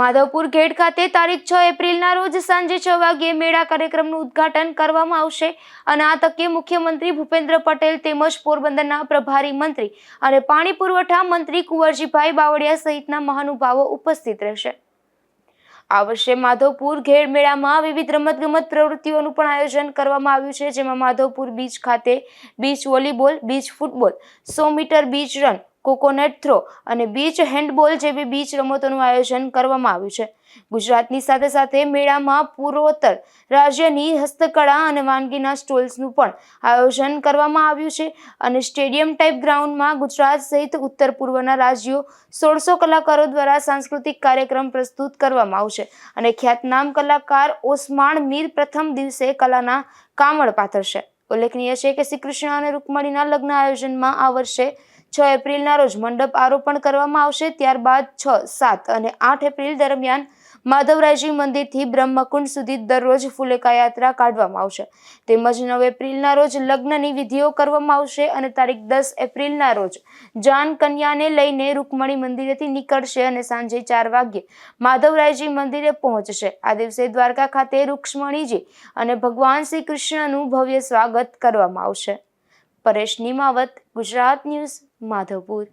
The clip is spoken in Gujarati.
માધવપુર ગેટ ખાતે તારીખ છ એપ્રિલના રોજ સાંજે છ વાગ્યે મેળા કાર્યક્રમનું ઉદ્ઘાટન કરવામાં આવશે. અને આ તકે મુખ્યમંત્રી ભૂપેન્દ્ર પટેલ તેમજ પોરબંદરના પ્રભારી મંત્રી અને પાણી પુરવઠા મંત્રી કુંવરજીભાઈ બાવળિયા સહિતના મહાનુભાવો ઉપસ્થિત રહેશે. આ વર્ષે માધવપુર ઘેડ મેળામાં વિવિધ રમતગમત પ્રવૃત્તિઓનું પણ આયોજન કરવામાં આવ્યું છે. જેમાં માધવપુર બીચ ખાતે બીચ વોલીબોલ, બીચ ફૂટબોલ, સો metre beach run coconut throw અને બીચ હેન્ડબોલ જેવી બીચ રમતોનું આયોજન કરવામાં આવ્યું છે. ગુજરાતની સાથે સાથે મેળામાં પૂર્વોત્તર રાજ્યની હસ્તકળા અને વાનગીના સ્ટોલ્સનું પણ આયોજન કરવામાં આવ્યું છે અને સ્ટેડિયમ ટાઈપ ગ્રાઉન્ડમાં ગુજરાત સહિત ઉત્તર પૂર્વના રાજ્યો સોળસો કલાકારો દ્વારા સાંસ્કૃતિક કાર્યક્રમ પ્રસ્તુત કરવામાં આવશે અને ખ્યાતનામ કલાકાર ઓસમાણ મીર પ્રથમ દિવસે કલાના કામળ પાથરશે. ઉલ્લેખનીય છે કે શ્રી કૃષ્ણ અને રૂકમણીના લગ્ન આયોજનમાં આ વર્ષે છ એપ્રિલના રોજ મંડપ આરોપણ કરવામાં આવશે, ત્યારબાદ છ, સાત અને આઠ એપ્રિલ દરમિયાન માધવરાયજી મંદિરથી બ્રહ્મકુંડ સુધી દરરોજ ફુલેકા યાત્રા કાઢવામાં આવશે. તેમજ નવ એપ્રિલના રોજ લગ્નની વિધિઓ કરવામાં આવશે અને તારીખ દસ એપ્રિલના રોજ જાન કન્યાને લઈને રૂકમણી મંદિરેથી નીકળશે અને સાંજે ચાર વાગ્યે માધવરાયજી મંદિરે પહોંચશે. આ દિવસે દ્વારકા ખાતે રૂક્ષ્મણીજી અને ભગવાન શ્રી કૃષ્ણનું ભવ્ય સ્વાગત કરવામાં આવશે. પરેશ નિમાવત ગુજરાત ન્યૂઝ માધવપુર.